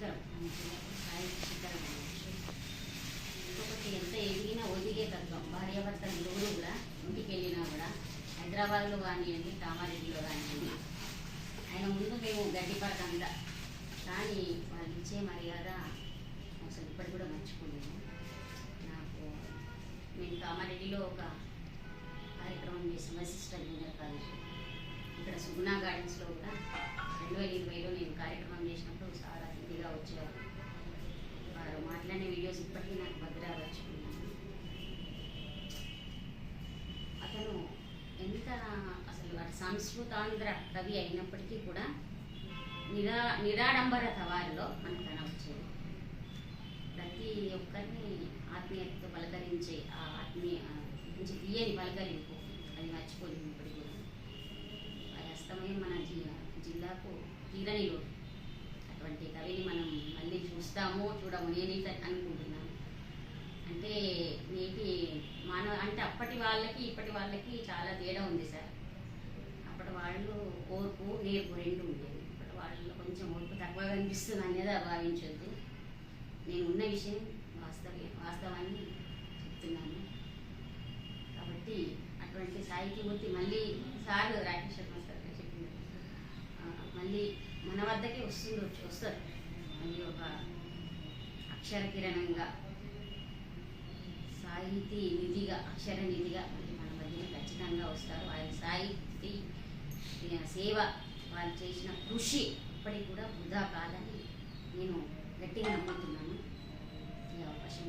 చిక్కడం చిక్కడం ఇంకొకటి ఎంత ఎదిగినా ఒదిగే తత్వం. భార్యాభర్తలు ఇరువురు కూడా ఇంటికి వెళ్ళినా కూడా హైదరాబాద్లో కానివ్వండి కామారెడ్డిలో కానివ్వండి ఆయన ముందు మేము గడ్డి పడకందా కానీ వాళ్ళు ఇచ్చే మర్యాద అసలు ఇప్పటి కూడా మర్చిపోలేము నాకు నేను కామారెడ్డిలో ఒక కార్యక్రమం చేసిన సిస్టర్ జూనియర్ కాలేజ్ ఇక్కడ సుగుణా గార్డెన్స్లో కూడా రెండు వేల ఇరవైలో నేను కార్యక్రమం చేసినప్పుడు సార్ మాట్లాడిన ఇప్పటికీ నాకు భద్రపరుచుకున్నాను అతను ఎంత అసలు వాటి సంస్కృతాంధ్ర కవి అయినప్పటికీ కూడా నిరా నిరాడంబరత వారిలో మనకు కనవచ్చేది ప్రతి ఒక్కరిని ఆత్మీయతతో పలకరించే ఆ ఆత్మీయ నుంచి తీయని పలకరింపు అది మర్చిపోలేదు ఇప్పటికి కూడా. వారి అస్తమయం మన జిల్లాకు తీరని అటువంటి కవిని మనం మళ్ళీ చూస్తాము చూడము నేనైతే అనుకుంటున్నాను. అప్పటి వాళ్ళకి ఇప్పటి వాళ్ళకి చాలా తేడా ఉంది సార్. అప్పటి వాళ్ళు ఓర్పు నేర్పు రెండు ఉండేది ఇప్పటి వాళ్ళు కొంచెం ఓర్పు తక్కువగా అనిపిస్తుంది అనేది భావించొద్దు నేను ఉన్న విషయం వాస్తవ వాస్తవాన్ని చెప్తున్నాను. కాబట్టి అటువంటి సాహితీమూర్తి మళ్ళీ సార్ రాకేష్ శర్మ సార్ చెప్పింది. మళ్ళీ మన వద్దకే వస్తుంది వస్తారు. మళ్ళీ ఒక అక్షర కిరణంగా. సాహితీ నిధిగా అక్షర నిధిగా మన మధ్యన ఖచ్చితంగా వస్తారు. వారి సాహితీ సేవ వాళ్ళు చేసిన కృషి ఇప్పటికి కూడా వృధా కాదని నేను గట్టిగా నమ్ముతున్నాను. ఈ అవకాశం